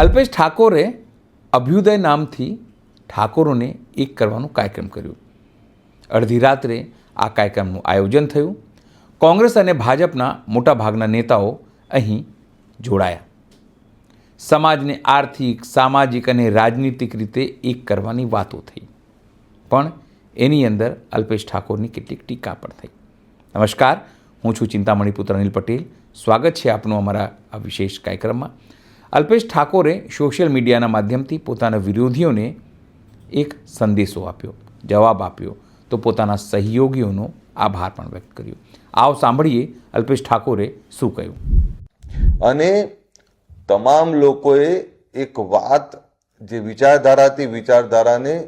અલ્પેશ ઠાકોરે અભ્યુદય નામથી ઠાકોરોને એક કરવાનું કાર્યક્રમ કર્યો. અડધી રાત્રે આ કાર્યક્રમનું આયોજન થયું. કોંગ્રેસ અને ભાજપના મોટાભાગના નેતાઓ અહીં જોડાયા. સમાજને આર્થિક, સામાજિક અને રાજનીતિક રીતે એક કરવાની વાતો થઈ. પણ એની અંદર અલ્પેશ ઠાકોરની કેટલીક ટીકા પણ થઈ. નમસ્કાર, હું છું ચિંતામણી પુત્ર અનિલ પટેલ. સ્વાગત છે આપનું અમારા આ વિશેષ કાર્યક્રમમાં. અલ્પેશ ઠાકોરે સોશિયલ મીડિયાના માધ્યમથી પોતાના વિરોધીઓને એક સંદેશો આપ્યો, જવાબ આપ્યો તો પોતાના સહયોગીઓનો આભાર પણ વ્યક્ત કર્યો. આવો સાંભળીએ અલ્પેશ ઠાકોરે શું કહ્યું. અને તમામ લોકોએ એક વાત, જે વિચારધારાથી વિચારધારાને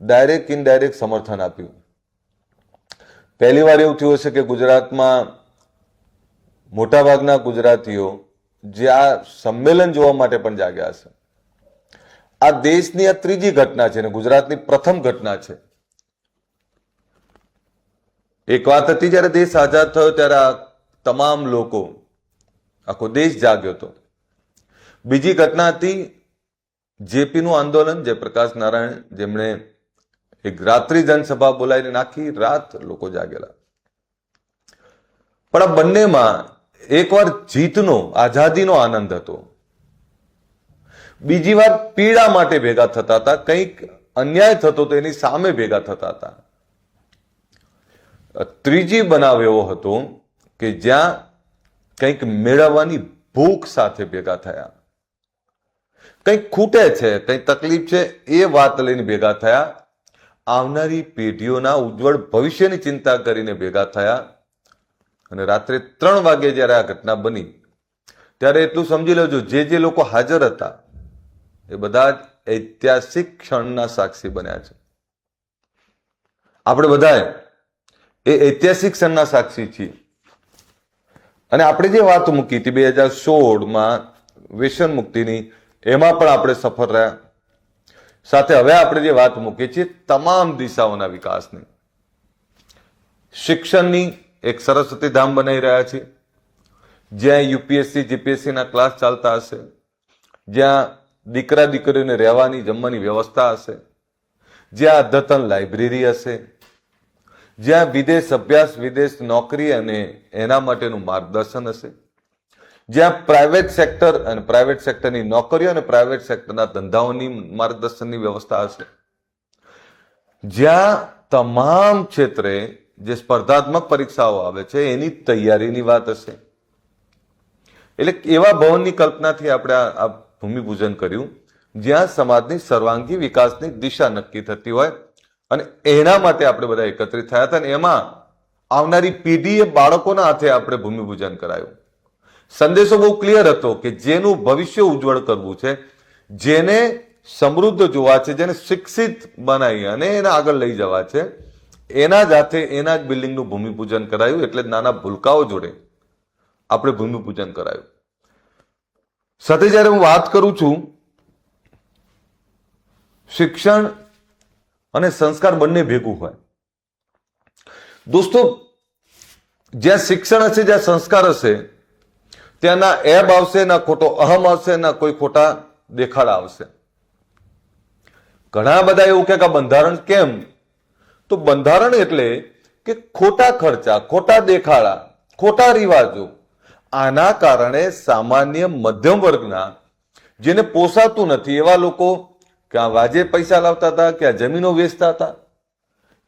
ડાયરેક્ટ ઇનડાયરેક્ટ સમર્થન આપ્યું. પહેલી વાર એવું થયું હશે કે ગુજરાતમાં મોટાભાગના ગુજરાતીઓ જે આ સંમેલન જોવા માટે પણ જાગ્યા હશે. આ દેશની આ ત્રીજી ઘટના છે ને ગુજરાતની પ્રથમ ઘટના છે. એક વાત હતી જ્યારે દેશ આઝાદ થયો ત્યારે આ તમામ લોકો, આખો દેશ જાગ્યો હતો. બીજી ઘટના હતી જેપીનું આંદોલન જયપ્રકાશ નારાયણ જેમણે એક રાત્રિ જનસભા બોલાવીને નાખી રાત લોકો જાગેલા. પણ આ બંનેમાં એકવાર જીતનો, આઝાદીનો આનંદ હતો. બીજી વાર પીડા માટે ભેગા થતા હતા, કંઈક અન્યાય થતો તો એની સામે ભેગા થતા હતા. ત્રીજી બનાવ એવો હતો કે જ્યાં કંઈક મેળવવાની ભૂખ સાથે ભેગા થયા. કંઈક ખૂટે છે, કંઈક તકલીફ છે, એ વાત લઈને ભેગા થયા. આવનારી પેઢીઓના ઉજ્જવળ ભવિષ્યની ચિંતા કરીને ભેગા થયા. અને રાત્રે ત્રણ વાગે જ્યારે આ ઘટના બની, ત્યારે એટલું સમજી લેજો, જે જે લોકો હાજર હતા, એ બધા જ ઐતિહાસિક ક્ષણના સાક્ષી બન્યા છે. આપણે બધાએ એ ઐતિહાસિક ક્ષણના સાક્ષી છીએ. અને આપણે જે વાત મૂકી હતી, બે હજાર સોળમાં વ્યસન મુક્તિની, એમાં પણ આપણે સફળ રહ્યા. સાથે હવે આપણે જે વાત મૂકીએ છીએ, તમામ દિશાઓના વિકાસની. શિક્ષણની એક સરસ્વતી ધામ બનાવી રહ્યા છે. જ્યાં યુપીએસસી જીપીએસસીના ક્લાસ ચાલતા હશે. જ્યાં દીકરા, દીકરીઓને રહેવાની, જમવાની વ્યવસ્થા હશે. જ્યાં અદ્યતન લાઇબ્રેરી હશે. જ્યાં વિદેશ અભ્યાસ, વિદેશ નોકરી અને એના માટેનું માર્ગદર્શન હશે. જ્યાં પ્રાઇવેટ સેક્ટર અને પ્રાઇવેટ સેક્ટરની નોકરીઓ અને પ્રાઇવેટ સેક્ટરના ધંધાઓની માર્ગદર્શનની વ્યવસ્થા હશે. જ્યાં તમામ ક્ષેત્રે જે સ્પર્ધાત્મક પરીક્ષાઓ આવે છે, એની તૈયારીની વાત હશે. એટલે એવા ભવનની કલ્પનાથી આપણે આ ભૂમિપૂજન કર્યું, જ્યાં સમાજની સર્વાંગી વિકાસની દિશા નક્કી થતી હોય અને એના માટે આપણે બધા એકત્રિત થયા હતા અને એમાં આવનારી પેઢીએ બાળકોના હાથે આપણે ભૂમિપૂજન કરાયું. સંદેશો બહુ ક્લિયર હતો કે જેનું ભવિષ્ય ઉજ્જવળ કરવું છે, જેને સમૃદ્ધ જોવા છે, જેને શિક્ષિત બનાવી અને એને આગળ લઈ જવા છે એના જ હાથે એના જ બિલ્ડિંગનું ભૂમિપૂજન કરાયું, એટલે નાના ભૂલકાઓ જોડે આપણે ભૂમિપૂજન કરાયું. સાથે જ્યારે હું વાત કરું છું, શિક્ષણ અને સંસ્કાર બંને ભેગું હોય. દોસ્તો, જ્યાં શિક્ષણ હશે, જ્યાં સંસ્કાર હશે ત્યાં ના એબ આવશે, ના ખોટો અહમ આવશે, ના કોઈ ખોટા દેખાડા આવશે. ઘણા બધા એવું કે બંધારણ કેમ? તો બંધારણ એટલે કે ખોટા ખર્ચા, ખોટા દેખાડા, ખોટા રિવાજો. આના કારણે સામાન્ય મધ્યમ વર્ગના જેને પોસાતું નથી એવા લોકો ક્યાં વાજે પૈસા લાવતા હતા, ક્યાં જમીનો વેચતા હતા.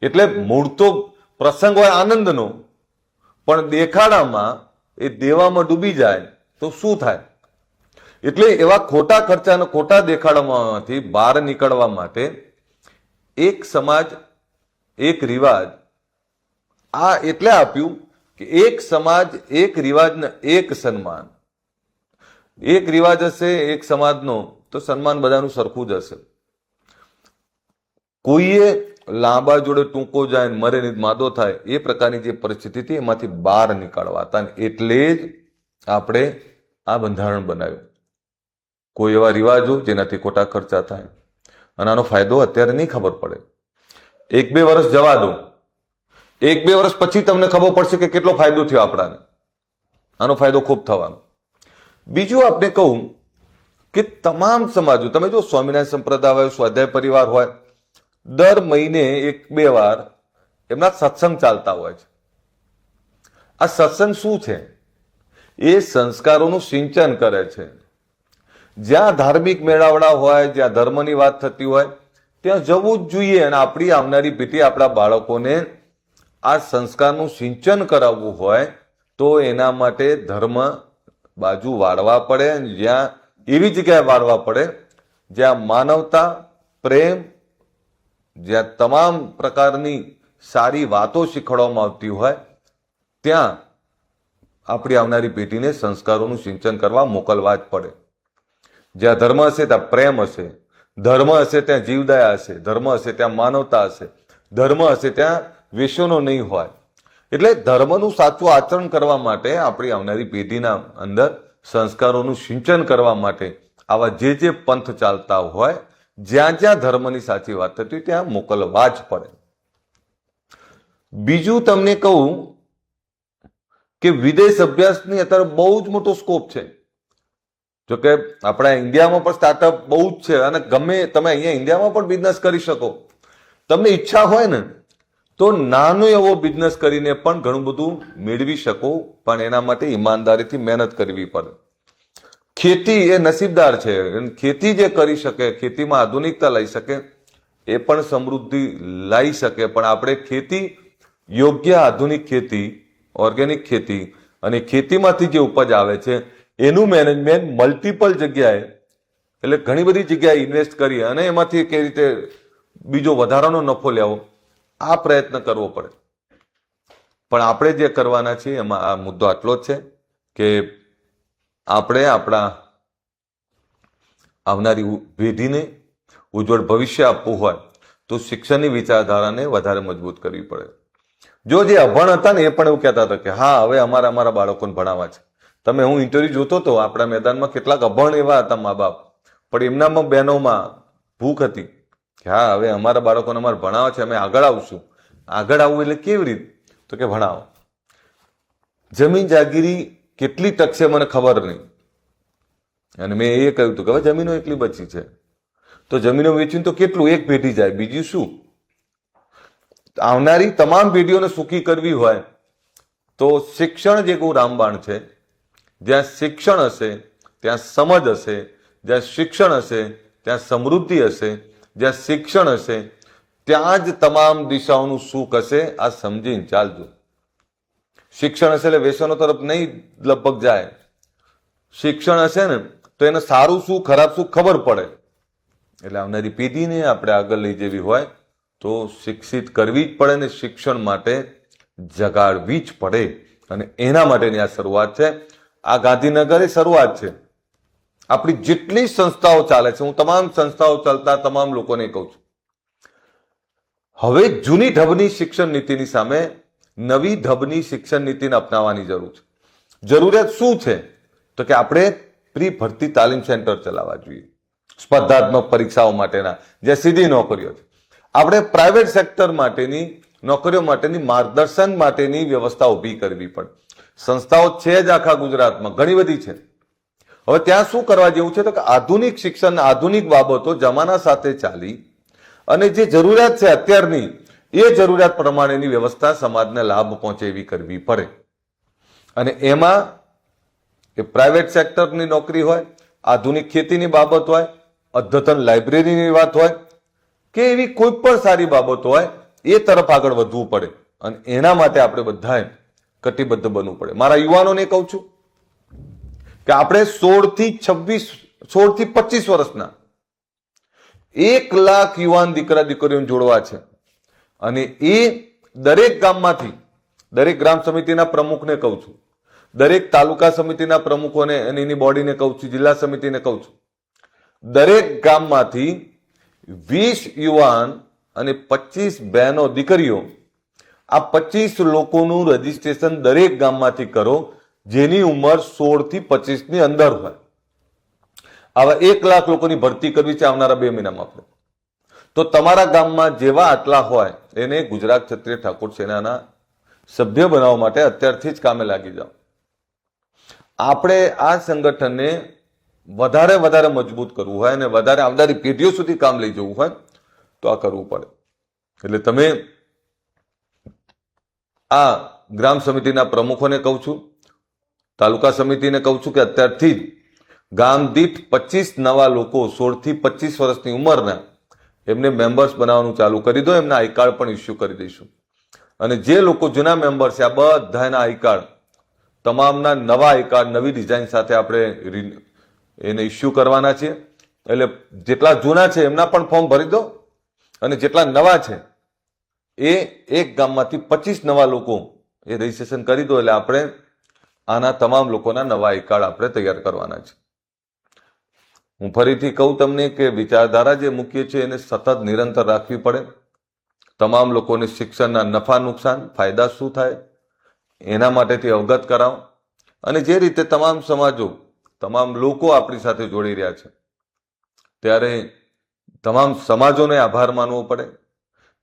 એટલે મૂળ તો પ્રસંગ હોય આનંદનો, પણ દેખાડામાં એ દેવામાં ડૂબી જાય તો શું થાય? એટલે એવા ખોટા ખર્ચાના ખોટા દેખાડામાંથી બહાર નીકળવા માટે એક સમાજ એક રિવાજ. આ એટલે આપ્યું કે એક સમાજ, એક રિવાજને એક સન્માન. એક રિવાજ હશે, એક સમાજનો, તો સન્માન બધાનું સરખું જ હશે. કોઈએ લાંબા જોડે ટૂંકો જાય મરે ને માદો થાય, એ પ્રકારની જે પરિસ્થિતિ હતી, એમાંથી બહાર નીકળવા હતા એટલે જ આપણે આ બંધારણ બનાવ્યું. કોઈ એવા રિવાજો જેનાથી ખોટા ખર્ચા થાય. અને આનો ફાયદો અત્યારે નહીં ખબર પડે. એક બે વર્ષ જવા દો એક બે વર્ષ પછી તમને ખબર પડશે કે કેટલો ફાયદો થયો આપણાને. આનો ફાયદો ખૂબ થવાનો. બીજું આપણે કહું કે તમામ સમાજો, તમે જો સ્વામિનારાયણ સંપ્રદાય હોય, સ્વાધ્યાય પરિવાર હોય, દર મહિને એક બે વાર એમના સત્સંગ ચાલતા હોય છે. આ સત્સંગ શું છે? એ સંસ્કારોનું સિંચન કરે છે. જ્યાં ધાર્મિક મેળાવડા હોય, જ્યાં ધર્મની વાત થતી હોય ત્યાં જવું જ જોઈએ અને આપણી આવનારી પેઢી આપણા બાળકોને આ સંસ્કારનું સિંચન કરાવવું હોય તો એના માટે ધર્મ બાજુ વાળવા પડે જ્યાં એવી જગ્યાએ વાળવા પડે, જ્યાં માનવતા, પ્રેમ, જ્યાં તમામ પ્રકારની સારી વાતો શીખવાડવામાં આવતી હોય, ત્યાં આપણી આવનારી પેઢીને સંસ્કારોનું સિંચન કરવા મોકલવા જ પડે. જ્યાં ધર્મ હશે, ત્યાં પ્રેમ હશે. ધર્મ હશે ત્યાં જીવદયા હશે, ધર્મ હશે ત્યાં માનવતા હશે, ધર્મ હશે ત્યાં વિશ્વનો નહીં હોય. એટલે ધર્મનું સાચું આચરણ કરવા માટે આપણી આવનારી પેઢીના અંદર સંસ્કારોનું સિંચન કરવા માટે આવા જે જે પંથ ચાલતા હોય, જ્યાં જ્યાં ધર્મની સાચી વાત થતી ત્યાં મોકલવા જ પડે. બીજું તમને કહું કે વિદેશ અભ્યાસની અત્યારે બહુ જ મોટો સ્કોપ છે. જો કે આપણા ઇન્ડિયામાં પણ સ્ટાર્ટઅપ બહુ જ છે અને ગમે તમે અહીંયા ઇન્ડિયામાં પણ બિઝનેસ કરી શકો. તમને ઈચ્છા હોય ને, તો નાનો એવો બિઝનેસ કરીને પણ ઘણું બધું મેળવી શકો, પણ એના માટે ઈમાનદારીથી મહેનત કરવી પડે. ખેતી એ નસીબદાર છે. ખેતી જે કરી શકે, ખેતીમાં આધુનિકતા લઈ શકે, એ પણ સમૃદ્ધિ લાવી શકે. પણ આપણે ખેતી, યોગ્ય આધુનિક ખેતી ઓર્ગેનિક ખેતી અને ખેતીમાંથી જે ઉપજ આવે છે એનું મેનેજમેન્ટ મલ્ટિપલ જગ્યાએ, એટલે ઘણી બધી જગ્યાએ ઇન્વેસ્ટ કરી અને એમાંથી કઈ રીતે બીજો વધારાનો નફો લેવો, આ પ્રયત્ન કરવો પડે. પણ આપણે જે કરવાના છીએ, એમાં આ મુદ્દો આટલો જ છે કે આપણે આપણા આવનારી પેઢીને ઉજ્જવળ ભવિષ્ય આપવું હોય, તો શિક્ષણની વિચારધારાને વધારે મજબૂત કરવી પડે. જો જે અભણ હતા ને, એ પણ એવું કહેતા હતા કે, હા, હવે અમારા અમારા બાળકોને ભણાવવા છે. તમે હું ઇન્ટરવ્યુ જોતો હતો આપણા મેદાનમાં કેટલાક અભણ એવા હતા મા બાપ. પણ એમનામાં બહેનોમાં ભૂખ હતી. કે હા, હવે અમારા બાળકોને અમારે ભણાવવા છે, અમે આગળ આવશું. આગળ આવવું એટલે કેવી રીત? તો કે ભણાવો. જમીન જાગીરી કેટલી ટકશે મને ખબર નહીં. અને મેં એ કહ્યું હતું કે હવે જમીનો એટલી બચી છે. તો જમીનો વેચીને તો કેટલું? એક પેઢી જાય. બીજું શું? આવનારી તમામ પેઢીઓને સુખી કરવી હોય તો શિક્ષણ જે કહું રામબાણ છે જ્યાં શિક્ષણ હશે, ત્યાં સમજ હશે, જ્યાં શિક્ષણ હશે, ત્યાં સમૃદ્ધિ હશે, જ્યાં શિક્ષણ હશે, ત્યાં જ તમામ દિશાઓનું સુખ હશે. આ સમજીને ચાલજો. શિક્ષણ હશે એટલે વ્યસનો તરફ નહીં લગભગ જાય. શિક્ષણ હશે ને, તો એને સારું શું ખરાબ શું ખબર પડે. એટલે આવનારી પેઢીને આપણે આગળ લઈ જવી હોય, તો શિક્ષિત કરવી જ પડે ને શિક્ષણ માટે જગાડવી જ પડે. અને એના માટેની આ શરૂઆત છે. આ ગાંધીનગર એ શરૂઆત છે. આપણી જેટલી સંસ્થાઓ ચાલે છે, હું તમામ સંસ્થાઓ ચાલતા તમામ લોકોને કહું છું. હવે જૂની ઢબની શિક્ષણ નીતિની સામે નવી ઢબની શિક્ષણ નીતિને અપનાવવાની જરૂર છે. જરૂરિયાત શું છે? તો કે આપણે પ્રી ભરતી તાલીમ સેન્ટર ચલાવવા જોઈએ. સ્પર્ધાત્મક પરીક્ષાઓ માટેના, જે સીધી નોકરીઓ છે. આપણે પ્રાઇવેટ સેક્ટર માટેની, નોકરીઓ માટેની માર્ગદર્શન માટેની વ્યવસ્થા ઊભી કરવી પડે. સંસ્થાઓ છે જ આખા ગુજરાતમાં, ઘણી બધી છે. હવે ત્યાં શું કરવા જેવું છે તો કે આધુનિક શિક્ષણ આધુનિક બાબતો જમાના સાથે ચાલી અને જે જરૂરિયાત છે અત્યારની, એ જરૂરિયાત પ્રમાણેની વ્યવસ્થા સમાજને લાભ પહોંચે એવી કરવી પડે. અને એમાં એ પ્રાઇવેટ સેક્ટરની નોકરી હોય, આધુનિક ખેતીની બાબત હોય, અદ્યતન લાઇબ્રેરીની વાત હોય, કે એવી કોઈ પણ સારી બાબતો હોય, એ તરફ આગળ વધવું પડે. અને એના માટે આપણે બધાએ કટિબદ્ધ બનવું પડે. મારા યુવાનોને કહું છું કે આપણે સોળથી છવ્વીસ, સોળથી પચીસ વર્ષના એક લાખ યુવાન દીકરા દીકરીઓને જોડવા છે. અને એ દરેક ગામમાંથી, દરેક ગ્રામ સમિતિના પ્રમુખને કહું છું. દરેક તાલુકા સમિતિના પ્રમુખોને અને એની બોડીને કહું છું, જિલ્લા સમિતિને કહું છું. દરેક ગામમાંથી વીસ યુવાન અને પચીસ બહેનો દીકરીઓ આ પચીસ લોકોનું રજીસ્ટ્રેશન દરેક ગામમાંથી કરો, જેની ઉંમર સોળથી પચીસની અંદર હોય. આવા એક લાખ લોકોની ભરતી કરવી છે આવનારા બે મહિનામાં આપણે. તો તમારા ગામમાં જેવા આટલા હોય, એને ગુજરાત ક્ષત્રિય ઠાકોર સેનાના સભ્ય બનાવવા માટે અત્યારથી જ કામે લાગી જાઓ. આપણે આ સંગઠનને વધારે વધારે મજબૂત કરવું હોય અને વધારે આવનારી પેઢીઓ સુધી કામ લઈ જવું હોય, તો આ કરવું પડે. એટલે તમે આ ગ્રામ સમિતિના પ્રમુખોને કહું છું, તાલુકા સમિતિને કહું છું કે અત્યારથી જ ગામ દીઠ પચીસ નવા લોકો સોળથી પચીસ વર્ષની ઉંમરના એમને મેમ્બર્સ બનાવવાનું ચાલુ કરી દો, એમના આઈ કાર્ડ પણ ઇસ્યુ કરી દઈશું. અને જે લોકો જૂના મેમ્બર છે, આ બધાના આઈ કાર્ડ તમામના નવા આઈ કાર્ડ નવી ડિઝાઇન સાથે આપણે એને ઇસ્યુ કરવાના છે. એટલે જેટલા જૂના છે, એમના પણ ફોર્મ ભરી દો. અને જેટલા નવા છે એ એક ગામમાંથી પચીસ નવા લોકો એ રજીસ્ટ્રેશન કરી દો એટલે આપણે આના તમામ લોકોના નવા આઈ કાર્ડ આપણે તૈયાર કરવાના છે. હું ફરીથી કહું તમને કે વિચારધારા જે મૂકીએ છીએ એને સતત નિરંતર રાખવી પડે. તમામ લોકોને શિક્ષણના નફા નુકસાન, ફાયદા શું થાય એના માટેથી અવગત કરાવો. અને જે રીતે તમામ સમાજો, તમામ લોકો આપણી સાથે જોડી રહ્યા છે, ત્યારે તમામ સમાજોને આભાર માનવો પડે.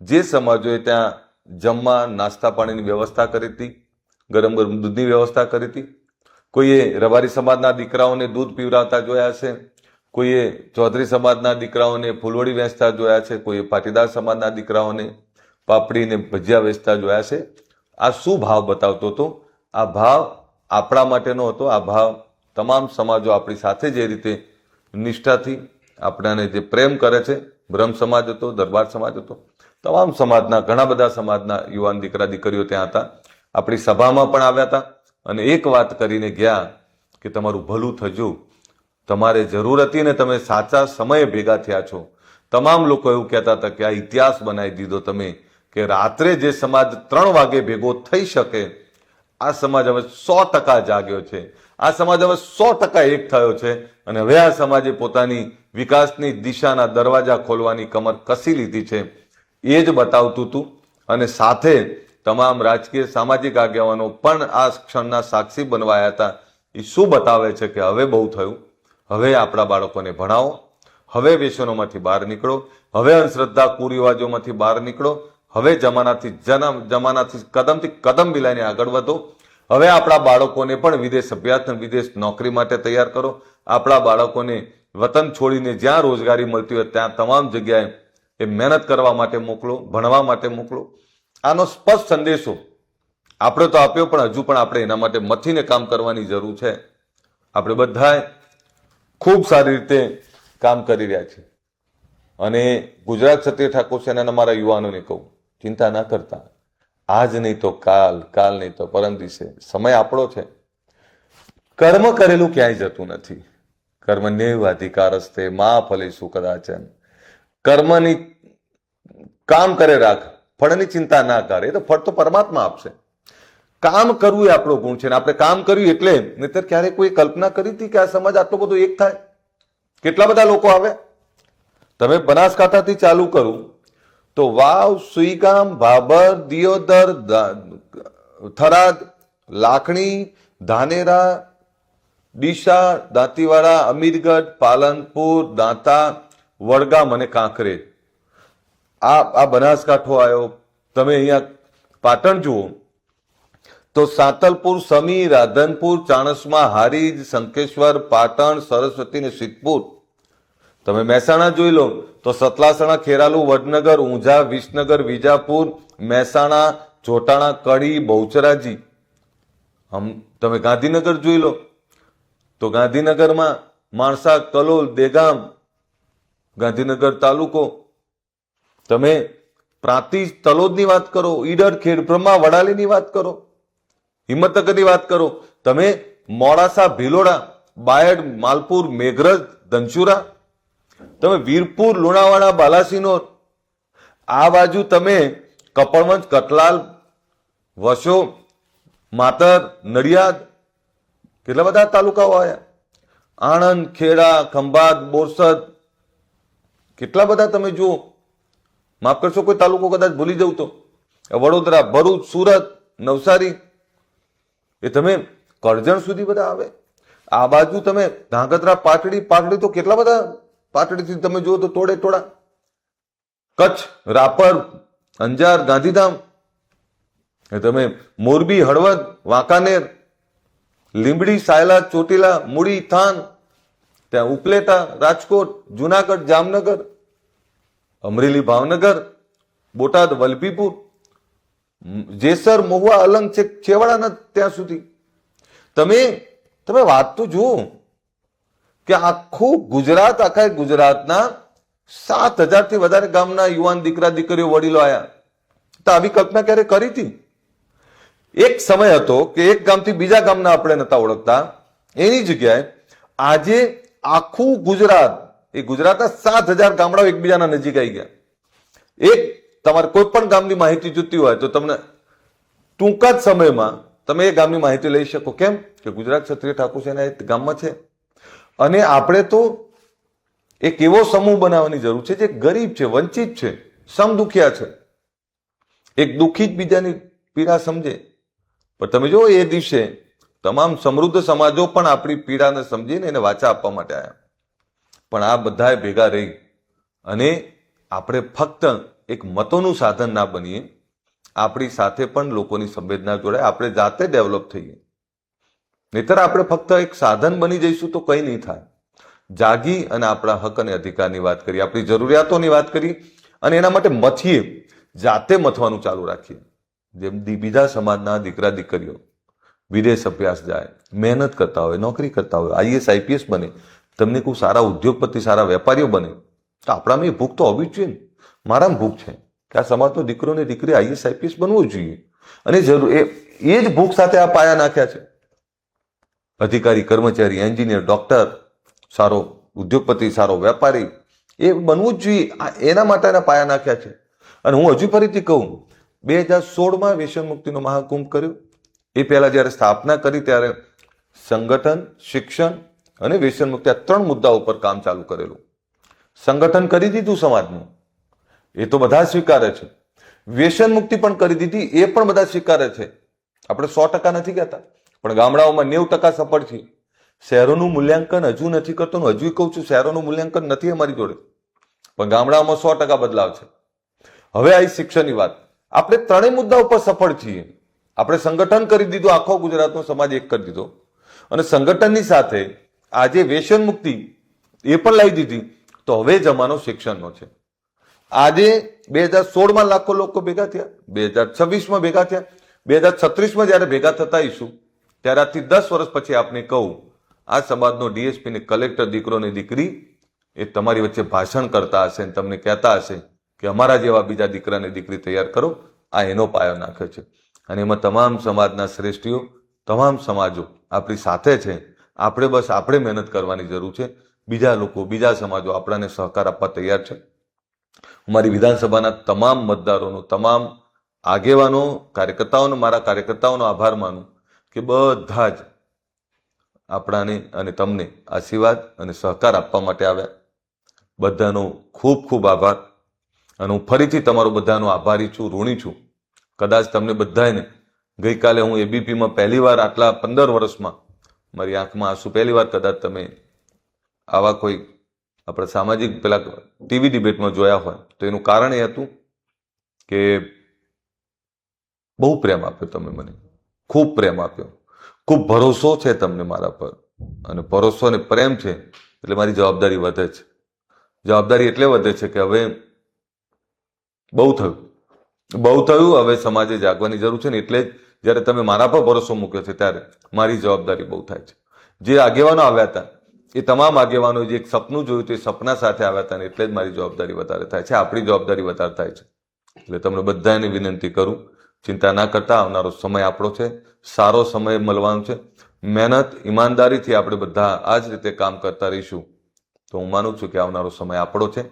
જે સમાજોએ ત્યાં જમવા, નાસ્તા પાણીની વ્યવસ્થા કરી હતી, ગરમ ગરમ દૂધની વ્યવસ્થા કરી હતી. કોઈએ રબારી સમાજના દીકરાઓને દૂધ પીવડાવતા જોયા છે, કોઈએ ચૌધરી સમાજના દીકરાઓને ફૂલવડી વેચતા જોયા છે, કોઈએ પાટીદાર સમાજના દીકરાઓને પાપડીને ભજીયા વેચતા જોયા છે. આ શું ભાવ બતાવતો હતો? આ ભાવ આપણા માટેનો હતો, આ ભાવ તમામ સમાજો આપણી સાથે જે રીતે નિષ્ઠાથી આપણાને જે પ્રેમ કરે છે, બ્રહ્મ સમાજ હતો, દરબાર સમાજ હતો તમામ સમાજના, ઘણા બધા સમાજના યુવાન દીકરા, દીકરીઓ ત્યાં હતા. આપણી સભામાં પણ આવ્યા હતા. અને એક વાત કરીને ગયા કે તમારું ભલું થજું. તમારે જરૂર હતી ને તમે સાચા સમયે ભેગા થયા છો. તમામ લોકો એવું કહેતા હતા કે આ ઇતિહાસ બનાવી દીધો તમે કે રાત્રે જે સમાજ ત્રણ વાગે ભેગો થઈ શકે, આ સમાજ હવે સો ટકા જાગ્યો છે. આ સમાજ હવે સો ટકા એક થયો છે. અને હવે આ સમાજે પોતાની વિકાસની દિશાના દરવાજા ખોલવાની કમર કસી લીધી છે. એ જ બતાવતું હતું અને સાથે તમામ રાજકીય સામાજિક આગેવાનો પણ આ ક્ષણના સાક્ષી બનવાયા હતા. એ શું બતાવે છે કે હવે બહુ થયું? હવે આપણા બાળકોને ભણાવો. હવે વ્યસનોમાંથી બહાર નીકળો. હવે અંધશ્રદ્ધા કુરિવાજોમાંથી બહાર નીકળો. હવે જમાનાથી જન્મ, જમાનાથી કદમથી કદમ મિલાઈને આગળ વધો. હવે આપણા બાળકોને પણ વિદેશ અભ્યાસ વિદેશ નોકરી માટે તૈયાર કરો. આપણા બાળકોને વતન છોડીને જ્યાં રોજગારી મળતી હોય ત્યાં તમામ જગ્યાએ એ મહેનત કરવા માટે મોકલો, ભણવા માટે મોકલો. આનો સ્પષ્ટ સંદેશો આપણે તો આપ્યો, પણ હજુ પણ આપણે એના માટે મથીને કામ કરવાની જરૂર છે. આપણે બધાએ ખૂબ સારી રીતે કામ કરી રહ્યા છે અને ગુજરાત ક્ષત્રિય ઠાકોર સેનાના મારા યુવાનોને કહું, ચિંતા ના કરતા. આજ નહીં તો કાલ કાલ નહીં તો પરમ દિવસે. સમય આપણો છે. કર્મ કરેલું ક્યાંય જતું નથી. કર્મન્યવ અધિકાર હસ્તે, મા ફલેશું કદાચન. કર્મની કામ કરે રાખ, ફળની ચિંતા ના કરે તો ફળ તો પરમાત્મા આપશે. કામ કરવું એ આપણો ગુણ છે આપણે કામ કર્યું એટલે નહીતર ક્યારે કોઈ કલ્પના કરી હતી કે આ સમાજ આટલો બધો એક થાય? કેટલા બધા લોકો આવે? તમે બનાસકાંઠાથી ચાલુ કરું, તો વાવ, સુઈગામ, ભાભર, દિયોદર થરાદ, લાખણી, ધાનેરા, ડીસા, દાંતીવાડા, અમીરગઢ, પાલનપુર, દાંતા વડગામ અને કાંકરેજ આ આ બનાસકાંઠો આવ્યો તમે અહીંયા પાટણ જુઓ. તો સાતલપુર, સમી, રાધનપુર, ચાણસમાં હારીજ, શંકેશ્વર, પાટણ, સરસ્વતી ને સિદ્ધપુર. તમે મહેસાણા જોઈ લો. તો સતલાસણા, ખેરાલુ, વડનગર, ઊંઝા, વિસનગર, વિજાપુર, મહેસાણા, જોટાણા, કડી, બહુચરાજી. હમ, તમે ગાંધીનગર જોઈ લો. તો ગાંધીનગરમાં માણસા, કલોલ, દેગામ ગાંધીનગર તાલુકો. તમે પ્રાંતિજ તલોદની વાત કરો, ઈડર, ખેડબ્રહ્મા, વડાલીની વાત કરો, હિંમતનગરની વાત કરો. તમે મોડાસા, ભીલોડા, બાયડ, માલપુર, મેઘરજ ધનસુરા તમે વીરપુર, લુણાવાડા, બાલાસિનોર, આ બાજુ તમે કપડવંજ, કટલાલ વસો માતર, નડિયાદ, કેટલા બધા તાલુકાઓ આવ્યા? આણંદ, ખેડા, ખંભાત, બોરસદ કેટલા બધા તમે જુઓ? માફ કરશો, કોઈ તાલુકો કદાચ ભૂલી જવું તો. વડોદરા, ભરૂચ, સુરત, નવસારી, એ તમે કરજણ સુધી બધા આવે. આ બાજુ તમે ધાંગધ્રા, પાટડી પાટડી તો કેટલા બધા પાટડીથી તમે જુઓ તો ટોળે ટોળા કચ્છ, રાપર, અંજાર, ગાંધીધામ, એ તમે મોરબી, હળવદ, વાંકાનેર, લીંબડી, સાયલા, ચોટીલા, મૂડી, થાન ત્યાં ઉપલેટા, રાજકોટ, જુનાગઢ, જામનગર, અમરેલી, ભાવનગર, બોટાદ, વલભીપુર જેસર, મહુવા, અલંગ છે, છેવાડાના ત્યાં સુધી. તમે તમે વાત તો જુઓ કે આખું ગુજરાત, આખા ગુજરાતના સાત હજારથી વધારે ગામના યુવાન દીકરા, દીકરીઓ, વડીલો આવ્યા તો આવી કલ્પના ક્યારે કરી હતી? એક સમય હતો કે એક ગામથી બીજા ગામના આપણે નતા ઓળખતા. એની જગ્યાએ આજે આખું ગુજરાત, એ ગુજરાતના સાત હજાર ગામડાઓ એકબીજાના નજીક આવી ગયા. એક, તમારે કોઈ પણ ગામની માહિતી જોતી હોય તો તમને ટૂંકા જ સમયમાં તમે એ ગામની માહિતી લઈ શકો. કેમ? કે ગુજરાત ક્ષત્રિય ઠાકોર સેના એ ગામમાં છે. અને આપણે તો એક એવો સમૂહ બનાવવાની જરૂર છે જે ગરીબ છે, વંચિત છે, સમદુખિયા છે. એક દુઃખી જ બીજાની પીડા સમજે. પણ તમે જો એ દિવસે તમામ સમૃદ્ધ સમાજો પણ આપણી પીડાને સમજીને એને વાચા આપવા માટે આવ્યા પણ આ બધાએ ભેગા રહી અને આપણે ફક્ત એક મતોનું સાધન ના બનીએ, આપણી સાથે પણ લોકોની સંવેદના જોડાય, આપણે જાતે ડેવલપ થઈએ. નહીતર આપણે ફક્ત એક સાધન બની જઈશું તો કંઈ નહીં થાય. જાગી અને આપણા હક અને અધિકારની વાત કરીએ આપણી જરૂરિયાતોની વાત કરીએ અને એના માટે મથીએ, જાતે મથવાનું ચાલુ રાખીએ. જેમ બીજા સમાજના દીકરા દીકરીઓ. વિદેશ અભ્યાસ જાય, મહેનત કરતા હોય, નોકરી કરતા હોય આઈએસ આઈપીએસ બને, તમને કોઈ સારા ઉદ્યોગપતિ, સારા વેપારીઓ બને, તો આપણામાં એ ભૂખ તો હોવી જ જોઈએ ને. મારામાં ભૂખ છે કે આ સમાજનો દીકરો ને દીકરી આઈએસ આઈપીએસ બનવું જોઈએ. અને જરૂર, એ એ જ ભૂખ સાથે આ પાયા નાખ્યા છે. અધિકારી, કર્મચારી, એન્જિનિયર, ડોક્ટર, સારો ઉદ્યોગપતિ, સારો વેપારી, એ બનવું જ જોઈએ. આ, એના માટેના પાયા નાખ્યા છે. અને હું હજુ ફરીથી કહું, બે હજાર સોળમાં વ્યસન મુક્તિનો મહાકુંભ કર્યો. એ પહેલાં જ્યારે સ્થાપના કરી ત્યારે સંગઠન, શિક્ષણ અને વ્યસન મુક્તિ આ ત્રણ મુદ્દા ઉપર કામ ચાલુ કરેલું. સંગઠન કરી દીધું સમાજનું. એ તો બધા સ્વીકારે છે. વ્યસન મુક્તિ પણ કરી દીધી, એ પણ બધા સ્વીકારે છે. આપણે સો ટકા નથી કહેતા, પણ ગામડાઓમાં નેવું ટકા સફળ છે શહેરોનું મૂલ્યાંકન હજુ નથી કરતો હજુ કહું છું, શહેરોનું મૂલ્યાંકન નથી અમારી જોડે. પણ ગામડાઓમાં સો ટકા બદલાવ છે. હવે આવી શિક્ષણની વાત. આપણે ત્રણેય મુદ્દા ઉપર સફળ છીએ. આપણે સંગઠન કરી દીધું, આખો ગુજરાતનો સમાજ એક કરી દીધો. અને સંગઠનની સાથે આજે વ્યસન મુક્તિ એ પણ લાવી દીધી. તો હવે જમાનો શિક્ષણનો છે. આજે બે હજાર સોળમાં લાખો લોકો ભેગા થયા, બે હજાર છવ્વીસમાં ભેગા થયા, બે હજાર છત્રીસમાં જ્યારે ભેગા થતા આવીશું, ત્યારે આજથી દસ વર્ષ પછી આપને કહું, આ સમાજનો ડીએસપી ને કલેક્ટર દીકરો ને દીકરી એ તમારી વચ્ચે ભાષણ કરતા હશે અને તમને કહેતા હશે કે અમારા જેવા બીજા દીકરા ને દીકરી તૈયાર કરો, આ એનો પાયો નાખ્યો છે. અને એમાં તમામ સમાજના શ્રેષ્ઠીઓ, તમામ સમાજો આપણી સાથે છે. આપણે બસ આપણે મહેનત કરવાની જરૂર છે. બીજા લોકો, બીજા સમાજો આપણાને સહકાર આપવા તૈયાર છે. મારી વિધાનસભાના તમામ મતદારોનો, તમામ આગેવાનો, કાર્યકર્તાઓનો, મારા કાર્યકર્તાઓનો આભાર માનું કે બધા જ આપણાને અને તમને આશીર્વાદ અને સહકાર આપવા માટે આવ્યા. બધાનો ખૂબ ખૂબ આભાર. અને હું ફરીથી તમારો બધાનો આભારી છું, ઋણી છું. કદાચ તમને બધાને ગઈકાલે હું એબીપીમાં પહેલી વાર આટલા પંદર વર્ષમાં મારી આંખમાં આંસુ પહેલી વાર કદાચ તમે આવા કોઈ આપણે સામાજિક પેલા ટીવી ડિબેટમાં જોયા હોય, તો એનું કારણ એ હતું કે બહુ પ્રેમ આપ્યો તમે મને. ખૂબ પ્રેમ આપ્યો. ખૂબ ભરોસો છે તમને મારા પર. અને ભરોસો અને પ્રેમ છે એટલે મારી જવાબદારી વધે છે. જવાબદારી એટલે વધે છે કે હવે બહુ થયું. બહુ થયું. હવે સમાજે જાગવાની જરૂર છે ને એટલે જ જ્યારે તમે મારા પર ભરોસો મૂક્યો છે ત્યારે મારી જવાબદારી બહુ થાય છે. જે આગેવાનો આવ્યા હતા, એ તમામ આગેવાનો જે એક સપનું જોયું હતું, એ સપના સાથે આવ્યા હતા ને એટલે જ મારી જવાબદારી વધારે થાય છે. આપણી જવાબદારી વધારે થાય છે. એટલે તમને બધાને વિનંતી કરું, ચિંતા ના કરતા, આવનારો સમય આપણો છે. સારો સમય મળવાનો છે. મહેનત, ઈમાનદારીથી આપણે બધા આ જ રીતે કામ કરતા રહીશું. તો હું માનું છું કે આવનારો સમય આપણો છે.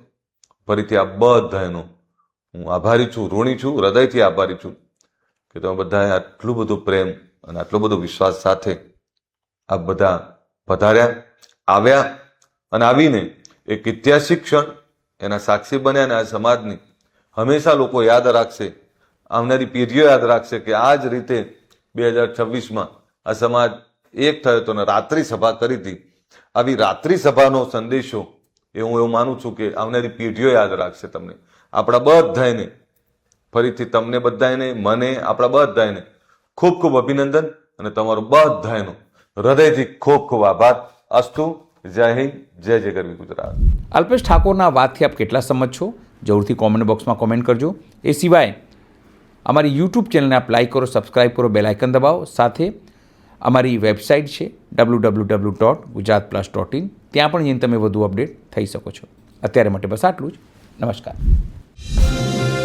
ફરીથી આ બધાનો હું આભારી છું, ઋણી છું, હૃદયથી આભારી છું કે તમે બધાએ આટલું બધું પ્રેમ અને આટલો બધો વિશ્વાસ સાથે આ બધા પધાર્યા, આવ્યા અને આવીને એક ઐતિહાસિક ક્ષણ એના સાક્ષી બન્યા અને આ સમાજની હંમેશા લોકો યાદ રાખશે, આવનારી પેઢીઓ યાદ રાખશે કે આ જ રીતે બે હજાર છવ્વીસમાં આ સમાજ એક થયો હતો અને રાત્રિ સભા કરી હતી. આવી રાત્રિ સભાનો સંદેશો એ હું એવું માનું છું કે આવનારી પેઢીઓ યાદ રાખશે તમને. આપણા બધાને ફરીથી તમને બધાને મને, આપણા બધાને ખૂબ ખૂબ અભિનંદન અને તમારું બધાનો હૃદયથી ખૂબ ખૂબ આભાર. અસ્તુ, જય હિન્દ, જય જય ગરવી ગુજરાત. અલ્પેશ ઠાકોરના વાતથી આપ કેટલા સમજ છો? જરૂરથી કોમેન્ટ બોક્સમાં કોમેન્ટ કરજો. એ સિવાય, અમારી યુટ્યુબ ચેનલને આપ લાઇક કરો સબસ્ક્રાઇબ કરો બેલ આઇકન દબાવો. સાથે અમારી વેબસાઇટ છે W W W dot Gujarat plus dot in ત્યાં પણ જઈને તમે વધુ અપડેટ થઈ શકો છો. અત્યારે માટે બસ આટલું જ. નમસ્કાર. Música